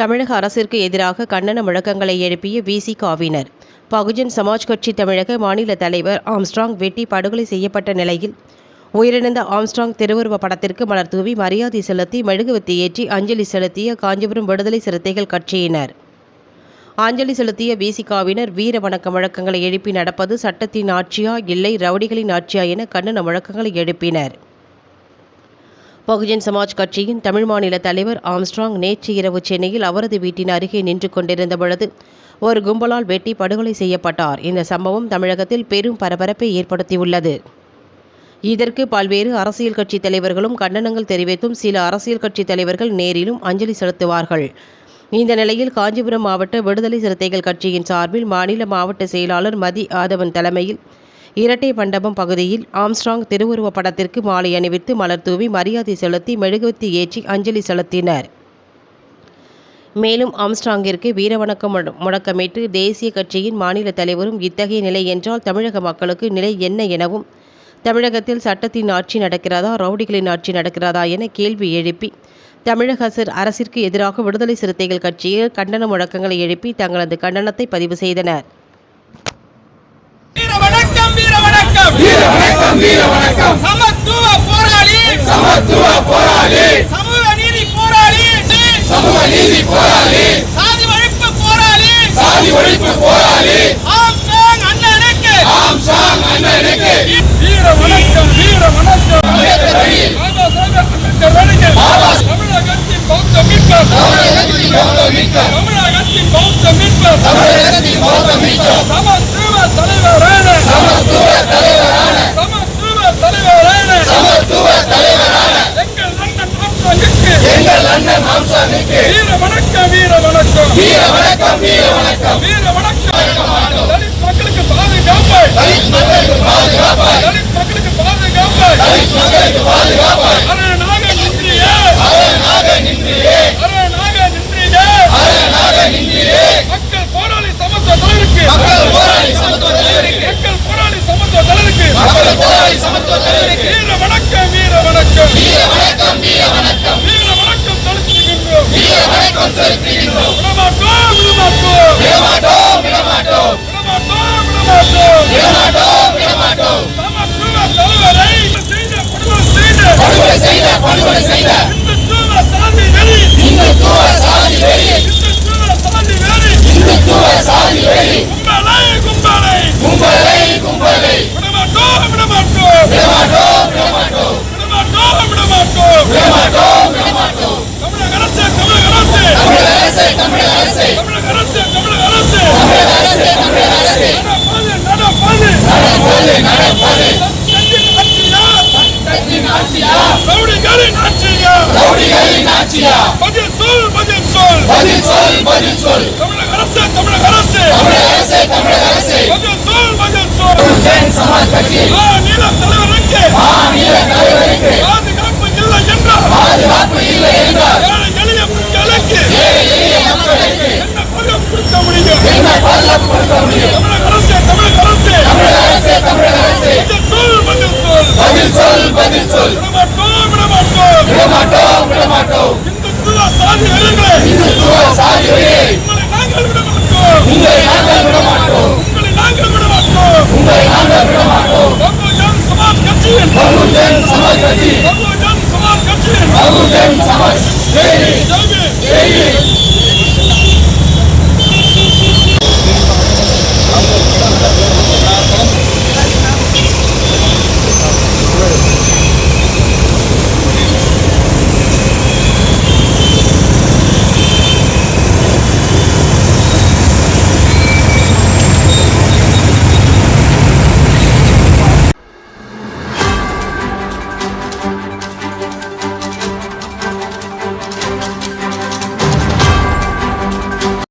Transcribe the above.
தமிழக அரசிற்கு எதிராக கண்டன முழக்கங்களை எழுப்பிய விசிகாவினர். பகுஜன் சமாஜ் கட்சி தமிழக மாநில தலைவர் ஆம்ஸ்ட்ராங் வெட்டி படுகொலை செய்யப்பட்ட நிலையில் உயிரிழந்த ஆம்ஸ்ட்ராங் திருவுருவ படத்திற்கு மலர் தூவி மரியாதை செலுத்தி மெழுகுவத்தி ஏற்றி அஞ்சலி செலுத்திய காஞ்சிபுரம் விடுதலை சிறுத்தைகள் கட்சியினர். அஞ்சலி செலுத்திய விசிகாவினர் வீர வணக்க முழக்கங்களை எழுப்பி நடப்பது சட்டத்தின் ஆட்சியா இல்லை ரவுடிகளின் ஆட்சியா என கண்டன முழக்கங்களை எழுப்பினர். பகுஜன் சமாஜ் கட்சியின் தமிழ் மாநில தலைவர் ஆம்ஸ்ட்ராங் நேற்று இரவு சென்னையில் அவரது வீட்டின் அருகே நின்று கொண்டிருந்த பொழுது ஒரு கும்பலால் வெட்டி படுகொலை செய்யப்பட்டார். இந்த சம்பவம் தமிழகத்தில் பெரும் பரபரப்பை ஏற்படுத்தியுள்ளது. இதற்கு பல்வேறு அரசியல் கட்சி தலைவர்களும் கண்டனங்கள் தெரிவித்தும் சில அரசியல் கட்சி தலைவர்கள் நேரிலும் அஞ்சலி செலுத்துவார்கள். இந்த நிலையில் காஞ்சிபுரம் மாவட்ட விடுதலை சிறுத்தைகள் கட்சியின் சார்பில் மாநில மாவட்ட செயலாளர் மதி ஆதவன் தலைமையில் இரட்டை மண்டபம் பகுதியில் ஆம்ஸ்ட்ராங் திருவுருவப் படத்திற்கு மாலை அணிவித்து மலர் தூவி மரியாதை செலுத்தி மெழுகுவத்தி ஏற்றி அஞ்சலி செலுத்தினர். மேலும் ஆம்ஸ்ட்ராங்கிற்கு வீரவணக்கம் முழக்கமிட்டு தேசிய கட்சியின் மாநில தலைவரும் இத்தகைய நிலை என்றால் தமிழக மக்களுக்கு நிலை என்ன எனவும் தமிழகத்தில் சட்டத்தின் ஆட்சி நடக்கிறதா ரவுடிகளின் ஆட்சி நடக்கிறதா என கேள்வி எழுப்பி தமிழக அரசிற்கு எதிராக விடுதலை சிறுத்தைகள் கட்சியில் கண்டன முழக்கங்களை எழுப்பி தங்களது கண்டனத்தை பதிவு செய்தனர் வீர வணக்கம் வீர வணக்கம் வீர வணக்கம் வீர வணக்கம். சமத்துவ போராளி. சமத்துவ போராளி. சமூக நீதி போராளி. சமூக நீதி போராளி. சாதி ஒழிப்பு போராளி. சாதி ஒழிப்பு போராளி. ஆம்ஸ்ட்ராங் அண்ணனுக்கு. ஆம்சாங் அண்ணனுக்கு. வீர வணக்கம் வீர வணக்கம். வீர வணக்கம் வீர வணக்கம் வீர வணக்கம் வீர வணக்கம் வீர வணக்கம் தலித் மக்களுக்கு பாதுகாப்பு. தலித் மக்களுக்கு பாதுகாப்பாய் தலித் மக்களுக்கு படுகொலை செய்த படுகொலை செய்த ரவுடிகளின் ஆட்சியா பதில் சொல் பதில் சொல். பதில் சொல் பதில் சொல். தமிழக அரசு தமிழக அரசு. தமிழக அரசே தமிழக அரசே. பதில் சொல் பதில் சொல். ஜென் சமாஜ் கட்சி. ஆ, நீல தலைவருக்கு மாநில தலைவருக்கு பாதுகாப்பு இல்லை என்றால்? பாதுகாப்பு இல்லை என்றால்? ஏழை எளிய மக்களுக்கு ஏழை எளிய மக்களுக்கு என்ன பதம் கொடுக்க முடியும்? என்ன பாதுகாப்பு கொடுக்க முடியும்? தமிழக அரசு தமிழக அரசு. தமிழக அரசே தமிழக அரசே. பதில் சொல் பதில் சொல். பதில் சொல் பதில் சொல். விடமாட்டோம் விடமாட்டோம். இந்துத்துவ சாதி வெறிகளே இந்துத்துவ சாதி வெறியை உங்களை நாங்கள் விடமாட்டோம். உங்களை நாங்கள் விடமாட்டோம். உங்களை நாங்கள் விடமாட்டோம். பகுஜன் சமாஜ் கட்சியின். பகுஜன் சமாஜ் கட்சி. பகுஜன் சமாஜ் கட்சியின். பகுஜன் சமாஜ் வெறி ஜெய்